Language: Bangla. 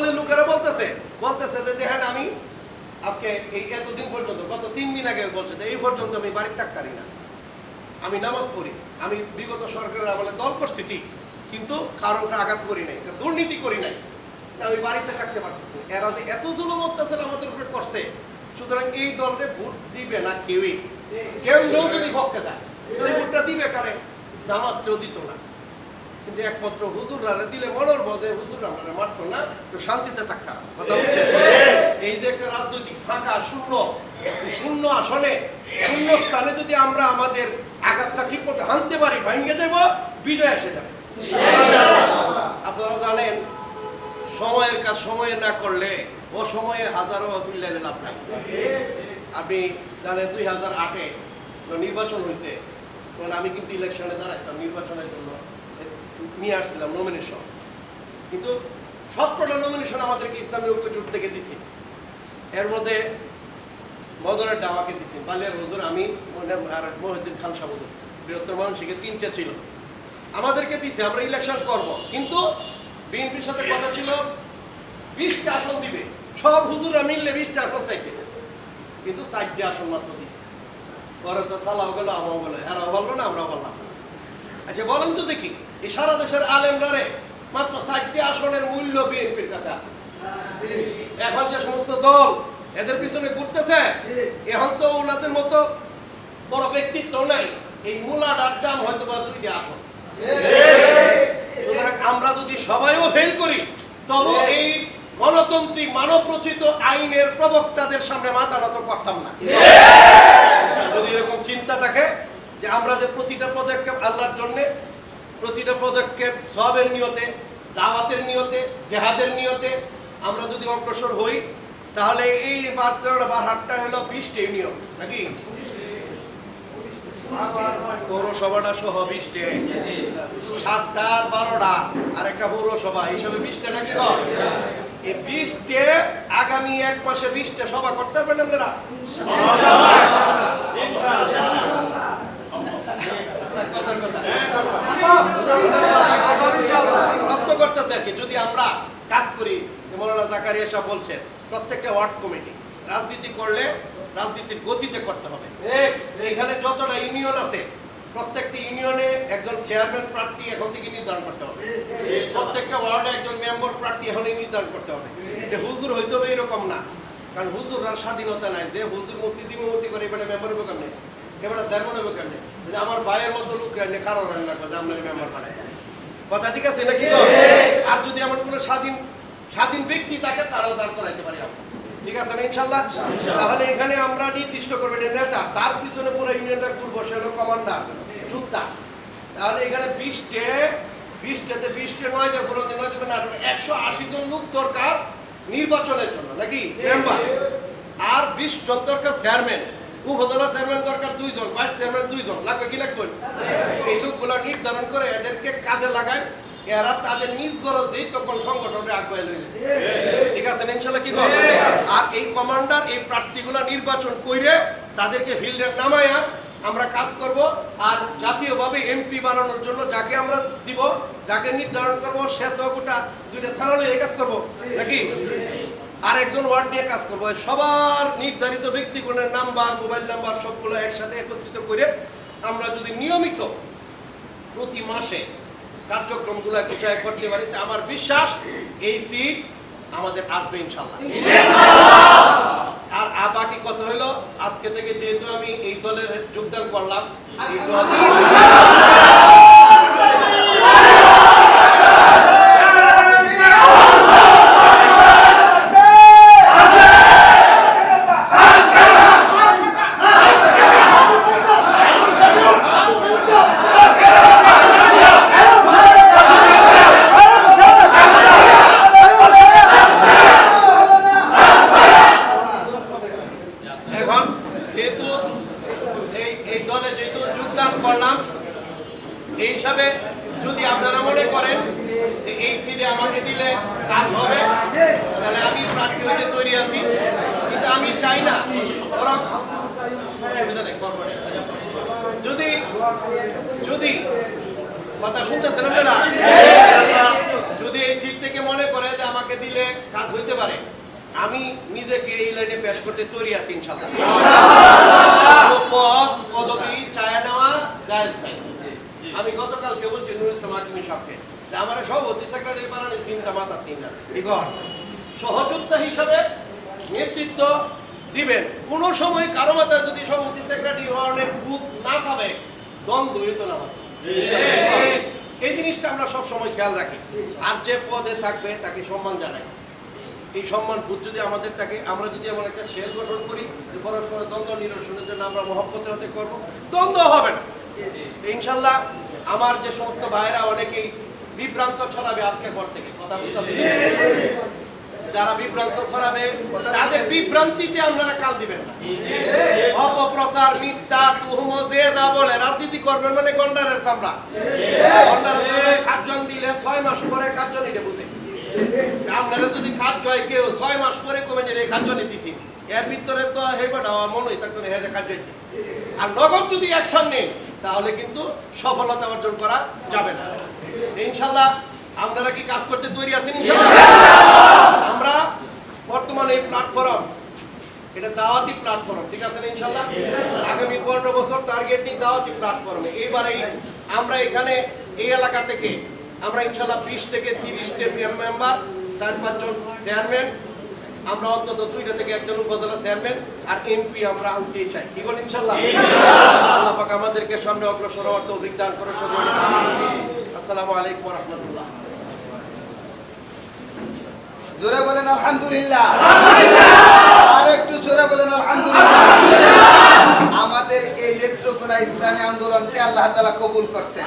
দলের লোকেরা বলতেছে বলতেছে যে দেখেন আমি আজকে এই এতদিন পর্যন্ত, গত তিন দিন আগে বলছে এই পর্যন্ত আমি বাড়িতে থাকতারি না। আমি নামাজ পড়ি, আমি বিগত সরকারের আমলে দল করছি, ঠিক, কিন্তু কারোর আঘাত করি নাই দুর্নীতি করি নাই। আমি বাড়িতে থাকতে পারতেছি এরা যে এত জুলুম অত্যাচার আমাদের উপরে করছে, সুতরাং এই দলকে ভোট দিবে না কেউই। কেউ কেউ যদি পক্ষে দেয় ভোটটা দিবে কারে? জামাত কেউ দিত না। কিন্তু একমাত্র হুজুররা দিলে মনের বোধে হুজুর আমরা মারতো না তো শান্তিতে থাকতাম। কথা বুঝছেন? এই যে একটা রাজনৈতিক ফাঁকা শূন্য শূন্য আসনে শূন্য স্থানে যদি আমরা আমাদের আঘাতটা ঠিক মতো হানতে পারি ভাঙ্গে দেব বিজয় এসে যাবে। আপনারা জানেন সময়ের কাজ সময়ে না করলে ও সময়ে হাজারো চিল্লাইলে লাভ নাই। আপনি জানেন দুই হাজার আটে নির্বাচন হয়েছে তখন আমি কিন্তু ইলেকশনে দাঁড়াইছিলাম নির্বাচনের জন্য। নিয়ে আসছিলাম নমিনেশন কিন্তু সবকটা নমিনেশন আমাদেরকে ইসলামী ঐক্য জোট থেকে দিছি। এর মধ্যে বদরের ডামাকে দিছি। বালিয়ার হুজুর আমি আর মহিউদ্দিন খান সাহুদ বৃহত্তর মানসিকে তিনটে ছিল। আমাদেরকে দিছে, আমরা ইলেকশন করব। কিন্তু বিএনপির সাথে কথা ছিল, বিশটা আসন দিবে। সব হুজুরা মিললে বিশটা আসন চাইছে। কিন্তু চারটে আসন মাত্র দিছে। পরে তো সালাও গেল আমাও গেল। এরাও বলল না, আমরাও বললাম। আচ্ছা বলেন তো দেখি। এই সারা দেশের আলেমরারে মাত্র চারটি আসনের মূল্য বিএনপির কাছে আছে। এখন যে সমস্ত দল এদের পিছনে ঘুরতেছে এখন তো ওনাদের মতো বড় ব্যক্তিত্ব নাই। এই মূলাটার দাম হয়তো বা দুইটি আসন। আমরা যদি সবাইও ফেল করি তবে এই গণতান্ত্রিক মানব রচিত আইনের প্রবক্তাদের সামনে মাথা নত করতাম না। যদি এরকম চিন্তা থাকে যে আমরা যে প্রতিটা পদক্ষেপ আল্লাহর জন্য প্রতিটা পদক্ষেপ সবের নিয়তে, দাওয়াতের নিয়তে, জেহাদের নিয়তে আমরা যদি অগ্রসর হই, তাহলে এই বার হাটটা হলো বিশটা ইউনিয়ন নাকি? পৌরসভাটা সহ সাতটা বারোটা আর একটা পৌরসভা নাকি আগামী এক মাসে বিশটা সভা করতে পারবেন আপনারা? করতেছে আর কি যদি আমরা কাজ করি মৌলানা জাকারিয়া সাহেব বলছেন প্রত্যেকটা ওয়ার্ড কমিটি রাজনীতি করলে রাজনীতির গতিতে করতে হবে। এখানে যতটা ইউনিয়ন আছে প্রত্যেকটা ইউনিয়নে একজন চেয়ারম্যান প্রার্থী এখন থেকে নির্ধারণ করতে হবে। প্রত্যেকটা ওয়ার্ডে একজন মেম্বার প্রার্থী এখনই নির্ধারণ করতে হবে। এটা হুজুর হইতে হবে এরকম না কারণ হুজুর আর স্বাধীনতা নাই যে হুজুর মসজিদ ইমামতি করে এবারে মেম্বার হবে কেমনে? এবারে চেয়ারম্যান হবে কেমনে? আমার ভাইয়ের মতো লোক রান্নে কারও রান্না করে আমরা মেম্বার বানাই কথা ঠিক আছে নাকি? আর যদি আমার কোনো স্বাধীন স্বাধীন ব্যক্তি তাকে তারাও দাঁড় করাইতে পারি আমরা ঠিক আছে না ইনশাল্লাহ তাহলে এখানে আমরা নির্দিষ্ট করব এটা নেতা তার পিছনে পুরো ইউনিয়নটা ঘুরবো সে হলো কমান্ডার যোদ্ধা। তাহলে এখানে বিশটে বিশটাতে বিশটে নয় দেবো নয় নয় দেবে না একশো আশি জন লোক দরকার নির্বাচনের জন্য নাকি? মেম্বার আর বিশ জন দরকার চেয়ারম্যান উপজেলা চেয়ারম্যান দরকার দুইজন, ভাইস চেয়ারম্যান দুইজন। লাগবে কি লাগবে? এই লোকগুলো নির্ধারণ করে এদেরকে কাজে লাগায়, এরা তাদের নিজ গরজেই তখন সংগঠনে আগুয়ে লইলে ঠিক আছে ইনশাল্লাহ কি করবে আর এই কমান্ডার, এই প্রার্থীগুলো নির্বাচন কইরে তাদেরকে ফিল্ডে নামায়া আমরা কাজ করব আর জাতীয়ভাবে এমপি বানানোর জন্য যাকে আমরা দিব, যাকে নির্ধারণ করব, সে তো গোটা দুইটা থানা লইয়ে কাজ করব। নাকি? আর একজন ওয়ার্ড নিয়ে কাজ করব। সবার নির্ধারিত ব্যক্তিগণের নাম্বার, মোবাইল নাম্বার সবগুলো একসাথে একত্রিত করে আমরা যদি নিয়মিত প্রতি মাসে কার্যক্রমগুলো গুছায় করতে পারি আমার বিশ্বাস এই সিট আমাদের আসবে ইনশাল্লাহ আর আর বাকি কথা হলো, আজকে থেকে যেহেতু আমি এই দলে যোগদান করলাম, এই দলে এই দলে যেহেতু যোগদান করলাম, এই হিসাবে যদি আপনারা মনে করেন যে এই সিটে আমাকে দিলে কাজ হবে, তাহলে আমি প্রার্থী হতে তৈরি আছি কিন্তু আমি চাই না না। যদি যদি, কথা শুনতেছেন আপনারা যদি এই সিট থেকে মনে করে যে আমাকে দিলে কাজ হইতে পারে আমি নিজেকে এই লাইনে পেশ করতে তৈরি আছি পদ পদবি চায় নেওয়া জায়েজ নাই। আমি গতকালকে বলছি নুরুল ইসলাম হাকিমের সঙ্গে যে আমার সভাপতি সেক্রেটারি বানানি চিন্তা মাথা সহযোদ্ধা হিসাবে নেতৃত্ব দিবেন। কোন সময় কারও মাথায় যদি সভাপতি সেক্রেটারি হওয়ার না চাবে দ্বন্দ্ব হইতো না এই জিনিসটা আমরা সব সময় খেয়াল রাখি। আর যে পদে থাকবে তাকে সম্মান জানাই। এই সম্মান বোধ যদি আমাদের থাকে, আমরা যদি এমন একটা সেল গঠন করি যে পরস্পর দ্বন্দ্ব নিরসনের জন্য আমরা মহব্বতের হাতে করব দ্বন্দ্ব হবে না। ইনশাল্লাহ আমার যে সমস্ত ভাইরা অনেকেই বিভ্রান্ত ছড়াবে আজকের পর থেকে, কথা বুঝতে যারা বিভ্রান্ত ছড়াবে, তাদের বিভ্রান্তিতে আপনারা কাল দিবেন না। অপপ্রচার, মিথ্যা, তুহম, যে যা বলে, রাজনীতি করবেন মানে গন্ডারের চামড়া। গন্ডারের চামড়া খাদ্যন দিলে ছয় মাস পরে খাদ্যন এটা বুঝে। আপনারা যদি খাদ্য হয় কেউ ছয় মাস পরে কমে যে খাদ্য নিতেছি, এর ভিতরে তো হেবাটা মনে হয় থাকতো হে যে খাদ্য আর নগদ যদি অ্যাকশন নেন, তাহলে কিন্তু সফলতা অর্জন করা যাবে না। ইনশাল্লাহ, আপনারা কি কাজ করতে তৈরি আছেন আমরা বর্তমানে এই প্ল্যাটফর্ম এটা দাওয়াতি প্ল্যাটফর্ম ঠিক আছে না ইনশাল্লাহ? আগামী পনেরো বছর টার্গেট নিয়ে দাওয়াতি প্ল্যাটফর্মে এইবারে আমরা এখানে এই এলাকা থেকে আমরা ইনশাল্লাহ বিশ থেকে তিরিশটা মেম্বার চার পাঁচজন চেয়ারম্যান আমরা অন্তত দুইটা থেকে একজন উপজেলা চেয়ারম্যান আর এমপি আমরা আনতেই চাই। কি বলেন ইনশাল্লাহ আল্লাহ পাক আমাদেরকে সামনে অগ্রসর হওয়ার তৌফিক দান করে সবাই আসসালামু আলাইকুম রাহমাতুল্লাহ। জোরে বলেন আলহামদুলিল্লাহ। আর একটু জোরে বলেন আলহামদুলিল্লাহ। আমাদের এই নেত্রকোনা ইসলামী আন্দোলনকে আল্লাহ তাআলা কবুল করছেন।